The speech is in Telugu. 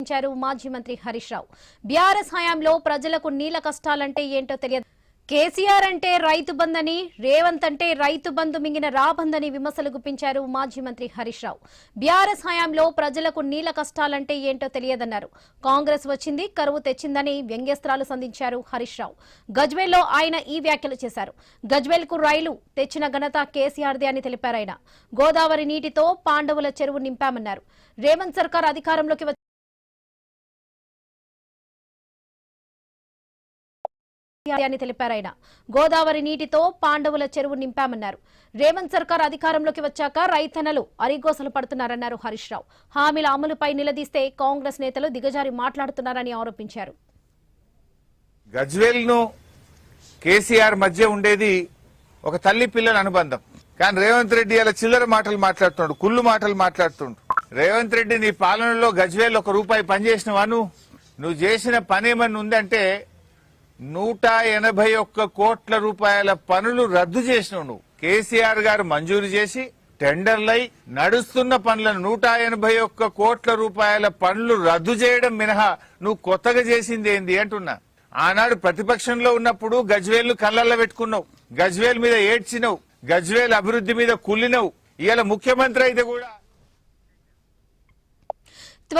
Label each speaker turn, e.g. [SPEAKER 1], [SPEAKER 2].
[SPEAKER 1] ఇచ్చారు మాజీ మంత్రి హరీష్ రావు. బీఆర్ఎస్ హయాంలో ప్రజలకు నీళ్ళ కష్టాలంటే ఏంటో తెలియదు. కేసీఆర్ అంటే రైతు బందని రేవంత్ అంటే రైతు బంధు మింగిన రాబందని విమర్శలు గుప్పించారు మాజీ మంత్రి హరీష్ రావు. బీఆర్ఎస్ హయాంలో ప్రజలకు నీళ్ళ కష్టాలంటే ఏంటో తెలియదన్నారు. కాంగ్రెస్ వచ్చింది కరువు తెచ్చిందని వ్యంగ్యస్త్రాలు సంధించారు హరీష్ రావు. గజ్వేల్లో ఆయన ఈ వ్యాఖ్యలు చేశారు. గజ్వేల్కు రైలు తెచ్చిన ఘనత కేసీఆర్దే అని తెలిపారు ఆయన. గోదావరి నీటితో పాండవుల చెరువు నింపామన్నారు. రేవంత్ సర్కార్ అధికారంలోకి వచ్చి తెలిపారు ఆయన. గోదావరి నీటితో పాండవుల చెరువు నింపామన్నారు. రేవంత్ సర్కార్ అధికారంలోకి వచ్చాక రైతన్నలు అరిగోసలు పడుతున్నారన్నారు హరీష్ రావు. హామీల అమలుపై నిలదీస్తే కాంగ్రెస్ నేతలు దిగజారి మాట్లాడుతున్నారని ఆరోపించారు.
[SPEAKER 2] గజ్వేల్ను కేసీఆర్ మధ్య ఉండేది ఒక తల్లి పిల్లల అనుబంధం. కానీ రేవంత్ రెడ్డి అలా చిల్లర మాటలు మాట్లాడుతున్నాడు కుళ్ళు మాటలు మాట్లాడుతుండు. రేవంత్ రెడ్డి నీ పాలనలో గజ్వేల్ ఒక రూపాయి పనిచేసినవా నువ్వు నువ్వు చేసిన పని ఏమన్నా ఉందంటే నూట ఎనభై ఒక్క కోట్ల రూపాయల పనులు రద్దు చేసినావు నువ్వు. కేసీఆర్ గారు మంజూరు చేసి టెండర్లై నడుస్తున్న పనులను నూట ఎనభై ఒక్క కోట్ల రూపాయల పనులు రద్దు చేయడం మినహా నువ్వు కొత్తగా చేసింది ఏంది అంటున్నా. ఆనాడు ప్రతిపక్షంలో ఉన్నప్పుడు గజ్వేల్ను కళ్ళల్లో పెట్టుకున్నావు. గజ్వేల్ మీద ఏడ్చినవు. గజ్వేల్ అభివృద్ధి మీద కుళ్ళినవు. ఇవాళ ముఖ్యమంత్రి అయితే కూడా